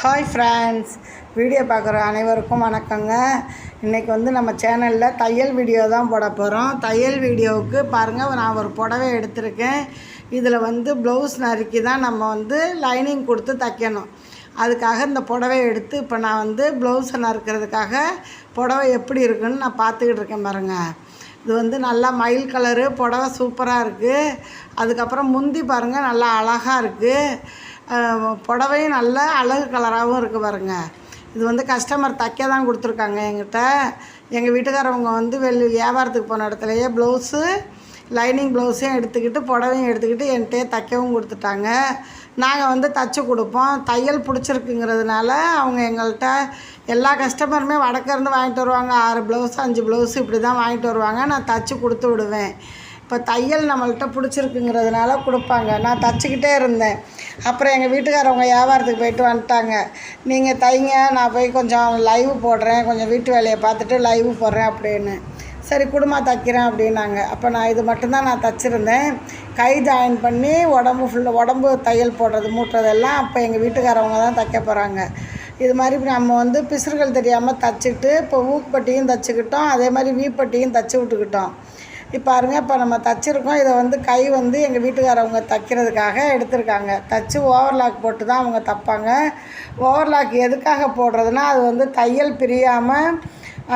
Hi friends video பார்க்குற அனைவருக்கும் வணக்கங்க. இன்றைக்கி வந்து நம்ம சேனலில் தையல் வீடியோ தான் போட போகிறோம் தையல் வீடியோவுக்கு பாருங்கள் நான் ஒரு புடவை எடுத்திருக்கேன். இதில் வந்து ப்ளவுஸ் நறுக்கி தான் நம்ம வந்து லைனிங் கொடுத்து தைக்கணும். அதுக்காக இந்த புடவை எடுத்து இப்போ நான் வந்து ப்ளவுஸை நறுக்கிறதுக்காக புடவை எப்படி இருக்குன்னு நான் பார்த்துக்கிட்டு இருக்கேன் பாருங்கள் இது வந்து நல்லா மயில் கலரு புடவை சூப்பராக இருக்குது அதுக்கப்புறம் முந்தி பாருங்கள் நல்லா அழகாக இருக்குது புடவையும் நல்ல அழகு கலராகவும் இருக்குது பாருங்க. இது வந்து கஸ்டமர் தைக்க தான் கொடுத்துருக்காங்க எங்கிட்ட எங்கள் வீட்டுக்காரவங்க வந்து வெளி வியாபாரத்துக்கு போன இடத்துலையே ப்ளவுஸு லைனிங் ப்ளவுஸையும் எடுத்துக்கிட்டு புடவையும் எடுத்துக்கிட்டு என்கிட்டயே தைக்கவும் கொடுத்துட்டாங்க. நாங்கள் வந்து தைச்சி கொடுப்போம். தையல் பிடிச்சிருக்குங்கிறதுனால அவங்க எங்கள்கிட்ட எல்லா கஸ்டமருமே வடக்கேருந்து வாங்கிட்டு வருவாங்க. ஆறு ப்ளவுஸ் அஞ்சு ப்ளவுஸ் இப்படி தான் வாங்கிட்டு வருவாங்க. நான் தைச்சி கொடுத்து விடுவேன். இப்போ தையல் நம்மள்கிட்ட பிடிச்சிருக்குங்கிறதுனால கொடுப்பாங்க. நான் தச்சுக்கிட்டே இருந்தேன். அப்புறம் எங்கள் வீட்டுக்காரவங்க வியாபாரத்துக்கு போயிட்டு வந்துட்டாங்க. நீங்கள் தைங்க நான் போய் கொஞ்சம் லைவ் போடுறேன். கொஞ்சம் வீட்டு வேலையை பார்த்துட்டு லைவ் போடுறேன் அப்படின்னு. சரி குடும்பம் தைக்கிறேன் அப்படின்னாங்க. அப்போ நான் இது மட்டும்தான் நான் தைச்சிருந்தேன். கை ஜாயின் பண்ணி உடம்பு ஃபுல்லாக உடம்பு தையல் போடுறது மூட்டுறதெல்லாம் அப்போ எங்கள் வீட்டுக்காரவங்க தான் தைக்க போகிறாங்க இது மாதிரி நம்ம வந்து பிசுறுகள் தெரியாமல் தைச்சிட்டு இப்போ ஊக்குப்பட்டியும் தைச்சிக்கிட்டோம். அதே மாதிரி வீப்பட்டியும் தைச்சி விட்டுக்கிட்டோம். இப்போ பாருங்கள் இப்போ நம்ம தச்சுருக்கோம். இதை வந்து கை வந்து எங்கள் வீட்டுக்காரவங்க தைக்கிறதுக்காக எடுத்திருக்காங்க. தச்சு ஓவர்லாக் போட்டு தான் அவங்க தைப்பாங்க. ஓவர்லாக் எதுக்காக போடுறதுனா அது வந்து தையல் பிரியாமல்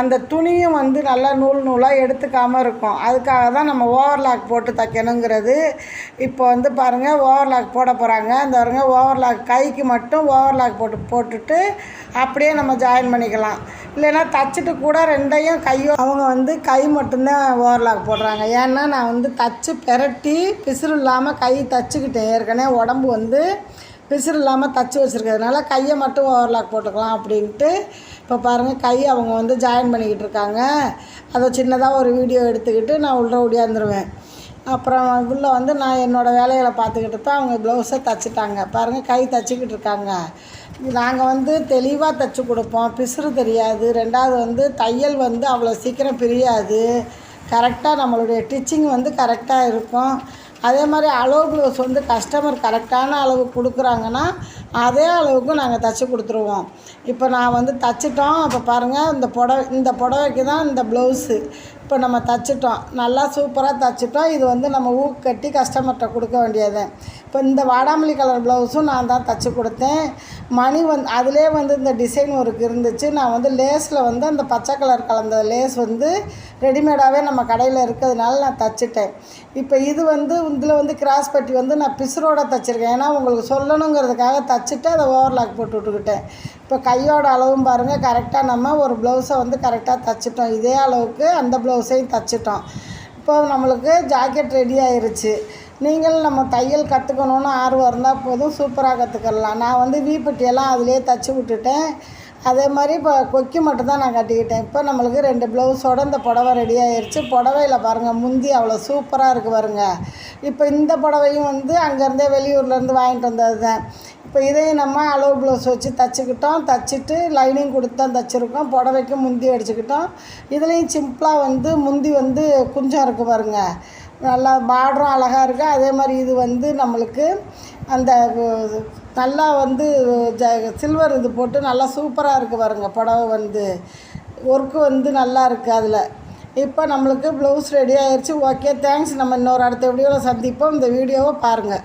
அந்த துணியும் வந்து நல்லா நூல் நூலாக எடுத்துக்காமல் இருக்கும். அதுக்காக தான் நம்ம ஓவர்லாக் போட்டு தைக்கணுங்கிறது. இப்போ வந்து பாருங்கள் ஓவர்லாக் போட போகிறாங்க இந்த பாருங்க ஓவர்லாக் கைக்கு மட்டும் ஓவர்லாக் போட்டு போட்டுட்டு அப்படியே நம்ம ஜாயின் பண்ணிக்கலாம். இல்லைன்னா தச்சுட்டு கூட ரெண்டையும் கையும் அவங்க வந்து கை மட்டும்தான் ஓவர்லாக் போடுறாங்க. ஏன்னா நான் வந்து தச்சு பெரட்டி பிசுறு இல்லாமல் கை தச்சுக்கிட்டேன் ஏற்கனவே உடம்பு வந்து பிசுறு இல்லாமல் தச்சு வச்சுருக்கிறதுனால கையை மட்டும் ஓவர்லாக் போட்டுக்கலாம் அப்படின்ட்டு இப்போ பாருங்கள் கை அவங்க வந்து ஜாயின் பண்ணிக்கிட்டு இருக்காங்க. அதை சின்னதாக ஒரு வீடியோ எடுத்துக்கிட்டு நான் உள்ளே ஓடியாந்துருவேன். அப்புறம் உள்ளே வந்து நான் என்னோடய வேலைகளை பார்த்துக்கிட்டு தான் அவங்க ப்ளவுஸை தைச்சிட்டாங்க. பாருங்கள் கை தைச்சிக்கிட்டு இருக்காங்க. நாங்கள் வந்து தெளிவாக தைச்சி கொடுப்போம். பிசுறு தெரியாது. ரெண்டாவது வந்து தையல் வந்து அவ்வளோ சீக்கிரம் பிரியாது. கரெக்டாக நம்மளுடைய டிச்சிங் வந்து கரெக்டாக இருக்கும். அதே மாதிரி அளவு ப்ளவுஸ் வந்து கஸ்டமர் கரெக்டான அளவு கொடுக்குறாங்கன்னா அதே அளவுக்கு நாங்கள் தைச்சி கொடுத்துருவோம். இப்போ நான் வந்து தைச்சிட்டோம். இப்போ பாருங்கள் இந்த புடவை இந்த புடவைக்கு தான் இந்த ப்ளவுஸு இப்போ நம்ம தைச்சிட்டோம். நல்லா சூப்பராக தைச்சிட்டோம். இது வந்து நம்ம ஊக்கு கட்டி கஸ்டமர்கிட்ட கொடுக்க வேண்டியது. இப்போ இந்த வாடாமல்லி கலர் ப்ளவுஸும் நான் தான் தைச்சி கொடுத்தேன். மணி வந்து அதிலே வந்து இந்த டிசைன் ஒர்க் இருந்துச்சு. நான் வந்து லேஸில் வந்து அந்த பச்சை கலர் கலந்த லேஸ் வந்து ரெடிமேடாகவே நம்ம கடையில் இருக்கிறதுனால நான் தைச்சிட்டேன். இப்போ இது வந்து இதில் வந்து கிராஸ் பட்டி வந்து நான் பிசுரோட தைச்சிருக்கேன். ஏன்னா உங்களுக்கு சொல்லணுங்கிறதுக்காக தைச்சிட்டு அதை ஓவர்லாக் போட்டு விட்டுக்கிட்டேன். இப்போ கையோட அளவும் பாருங்கள் கரெக்டாக நம்ம ஒரு ப்ளவுஸை வந்து கரெக்டாக தைச்சிட்டோம். இதே அளவுக்கு அந்த ப்ளவுஸையும் தைச்சிட்டோம். இப்போ நம்மளுக்கு ஜாக்கெட் ரெடி ஆயிருச்சு. நீங்கள் நம்ம தையல் கற்றுக்கணுன்னு ஆர்வம் இருந்தால் போதும் சூப்பராக கற்றுக்கலாம் நான் வந்து வீப்பட்டியெல்லாம் அதிலே தைச்சி விட்டுட்டேன். அதே மாதிரி இப்போ கொக்கி மட்டும்தான் நான் கட்டிக்கிட்டேன். இப்போ நம்மளுக்கு ரெண்டு ப்ளவுஸோடு இந்த புடவை ரெடி ஆயிடுச்சு புடவையில் பாருங்கள் முந்தி அவ்வளோ சூப்பராக இருக்குது பாருங்கள் இப்போ இந்த புடவையும் வந்து அங்கேருந்தே வெளியூர்லேருந்து வாங்கிட்டு வந்தது தான் இப்போ இதையும் நம்ம அளவு ப்ளவுஸ் வச்சு தைச்சிக்கிட்டோம். தைச்சிட்டு லைனிங் கொடுத்து தான் தைச்சிருக்கோம். புடவைக்கு முந்தி அடிச்சுக்கிட்டோம். இதுலேயும் சிம்பிளாக வந்து முந்தி வந்து குஞ்சம் இருக்குது பாருங்கள் நல்லா பார்டரும் அழகாக இருக்குது அதே மாதிரி இது வந்து நம்மளுக்கு அந்த நல்லா வந்து ஜ சில்வர் இது போட்டு நல்லா சூப்பராக இருக்குது பாருங்கள் புடவை வந்து ஒர்க்கு வந்து நல்லா இருக்குது அதில். இப்போ நம்மளுக்கு ப்ளவுஸ் ரெடி ஆயிடுச்சு ஓகே தேங்க்ஸ் நம்ம இன்னொரு அடுத்த வீடியோவில் சந்திப்போம். இந்த வீடியோவை பாருங்கள்